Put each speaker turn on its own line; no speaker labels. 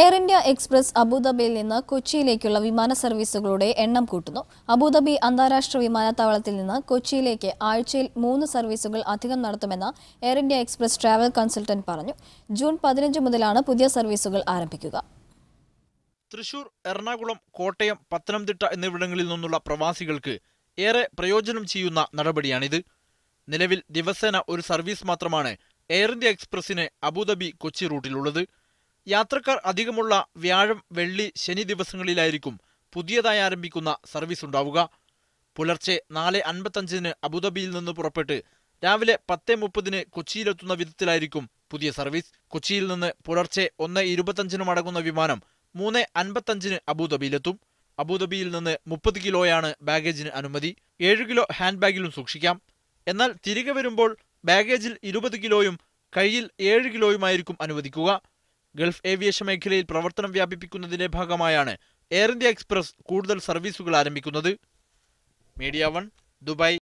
Air India express അബുദാബിയിൽ നിന്ന് കൊച്ചിയിലേക്കുള്ള വിമാന സർവീസുകളുടെ എണ്ണം കൂട്ടുന്നു. അബുദാബി അന്താരാഷ്ട്ര വിമാനത്താവളത്തിൽ നിന്ന് കൊച്ചിയിലേക്ക് ആഴ്ചയിൽ മൂന്ന് സർവീസുകൾ അധികം നടത്തുമെന്ന് Air India Express travel consultant പറഞ്ഞു. ജൂൺ പതിനഞ്ച് മുതലാണ് പുതിയ സർവീസുകൾ ആരംഭിക്കുക.
തൃശൂർ എറണാകുളം കോട്ടയം പത്തനംതിട്ട എന്നിവിടങ്ങളിൽ നിന്നുള്ള പ്രവാസികൾക്ക് ഏറെ പ്രയോജനം ചെയ്യുന്ന നടപടിയാണിത്. നിലവിൽ ദിവസേന ഒരു സർവീസ് മാത്രമാണ് എയർ ഇന്ത്യ എക്സ്പ്രസിന് അബുദാബി കൊച്ചി റൂട്ടിലുള്ളത്. യാത്രക്കാർ അധികമുള്ള വ്യാഴം വെള്ളി ശനി ദിവസങ്ങളിലായിരിക്കും പുതിയതായി ആരംഭിക്കുന്ന സർവീസ് ഉണ്ടാവുക. പുലർച്ചെ നാല് അൻപത്തഞ്ചിന് അബുദാബിയിൽ നിന്ന് പുറപ്പെട്ട് രാവിലെ പത്ത് മുപ്പതിന് കൊച്ചിയിലെത്തുന്ന വിധത്തിലായിരിക്കും പുതിയ സർവീസ്. കൊച്ചിയിൽ നിന്ന് പുലർച്ചെ ഒന്ന് ഇരുപത്തഞ്ചിനും അടങ്ങുന്ന വിമാനം മൂന്ന് അൻപത്തഞ്ചിന് അബുദാബിയിലെത്തും. അബുദാബിയിൽ നിന്ന് മുപ്പത് കിലോയാണ് ബാഗേജിന് അനുമതി. ഏഴ് കിലോ ഹാൻഡ് ബാഗിലും സൂക്ഷിക്കാം. എന്നാൽ തിരികെ വരുമ്പോൾ ബാഗേജിൽ ഇരുപത് കിലോയും കയ്യിൽ ഏഴ് കിലോയുമായിരിക്കും അനുവദിക്കുക. ഗൾഫ് ഏവിയേഷൻ മേഖലയിൽ പ്രവർത്തനം വ്യാപിപ്പിക്കുന്നതിന്റെ ഭാഗമായാണ് എയർ ഇന്ത്യ എക്സ്പ്രസ് കൂടുതൽ സർവീസുകൾ ആരംഭിക്കുന്നത്. Media One Dubai.